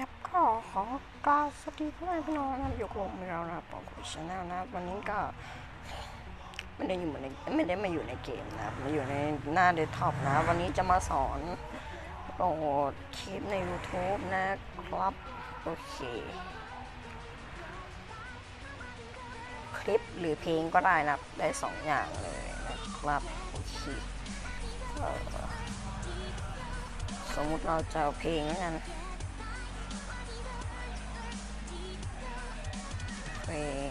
ครับก็ขอกราบสวัสดีพ่อแม่พี่น้องนะครับอยู่กับผมเรานะครับผมคุยชาแนลนะครับวันนี้ก็ไม่ได้อยู่ในไม่ได้มาอยู่ในเกมนะครับมาอยู่ในหน้าเดสก์ท็อปนะวันนี้จะมาสอนโหลดคลิปใน YouTube นะครับโอเค คลิปหรือเพลงก็ได้นะครับได้สองอย่างเลยนะครับโอเคสมมุติเราจะเอาเพลงแล้วกัน ลง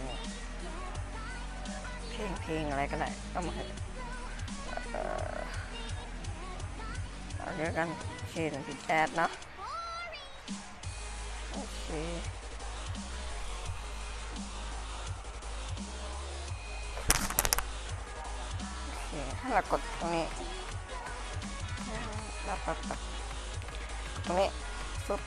เพลงเพลงอะไรก็ได้ก็มาเอะเออเอาเรื่องกันเคถึงพี่แจ๊ดเนอะโอเคโอเคถ้าเรากดตรงนี้แล้วก็กดตรงนี้ฟึบ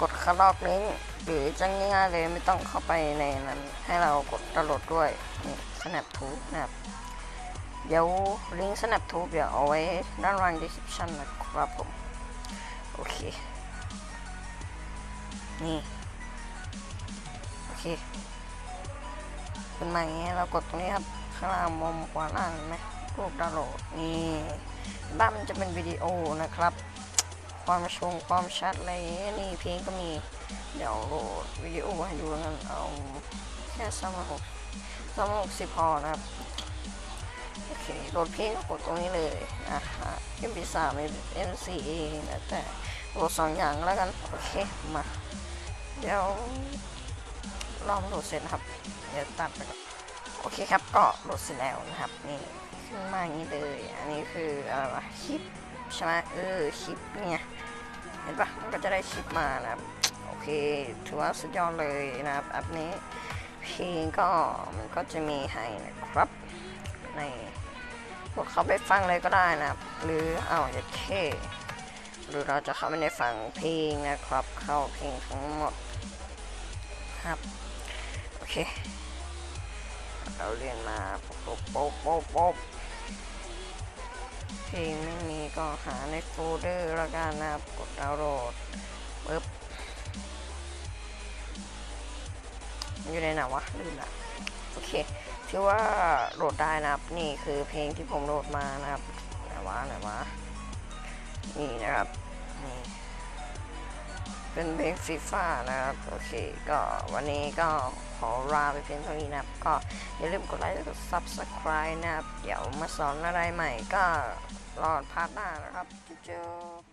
กดคลอกลิงก์หรือจะง่ายๆเลยไม่ต้องเข้าไปในนั้น ให้เรากดดาวน์โหลดด้วยนี่ SnapTube นะครับเดี๋ยวลิงก์ SnapTube เดี๋ยวเอาไว้ด้านล่าง description นะครับผม โอเค นี่ โอเคเป็นมาอย่างนี้เรากดตรงนี้ครับ ข้างล่างมุมขวาล่างเห็นไหมรูปดาวน์โหลดนี่ด้านมันจะเป็นวิดีโอนะครับ ความชงความชัดอะไรนี่เพลงก็มี เดี๋ยวโหลดวิดีโอให้ดูกันเอาแค่สามหกสามหกสิบพอนะครับโอเคโหลดเพลงก็กดตรงนี้เลยอะเอ็มพีสามเอ็มซีเองนะแต่โหลดสองอย่างแล้วกันโอเคมาเดี๋ยวลองโหลดเสร็จครับ เดี๋ยวตัดไปก่อนโอเคครับก็โหลดเสร็จแล้วนะครับนี่ขึ้นมาอย่างนี้เลย อันนี้คืออะไรคลิป ใช่ไหมเออคลิปเนี่ยเห็นปะมันก็จะได้คลิปมานะครับโอเคถือว่าสุดยอดเลยนะครับแอปนี้เพลงก็มันก็จะมีให้นะครับในพวกเขาไปฟังเลยก็ได้นะครับ หรือเอาอย่าเคหรือเราจะเข้าไปในฝั่งเพลงนะครับ เข้าเพลงทั้งหมดครับโอเคเราเรียนมาโป๊บโป๊บโป๊บโป๊บ เพลงไม่มีก็หาในโฟลเดอร์แล้วกันนะครับกดดาวน์โหลดปึ๊บอยู่ในไหนวะลืมละโอเคถือว่าโหลดได้นะครับ นี่คือเพลงที่ผมโหลดมานะครับไหนวะไหนวะนี่นะครับนี่เป็นเพลงฟีฟ่านะครับ โอเค ก็วันนี้ก็ขอลาไปเพียงเท่านี้นะครับ ก็อย่าลืมกดไลค์และกด subscribe นะครับ เดี๋ยวมาสอนอะไรใหม่ก็ รอพาร์ทหน้านะครับจุ๊บ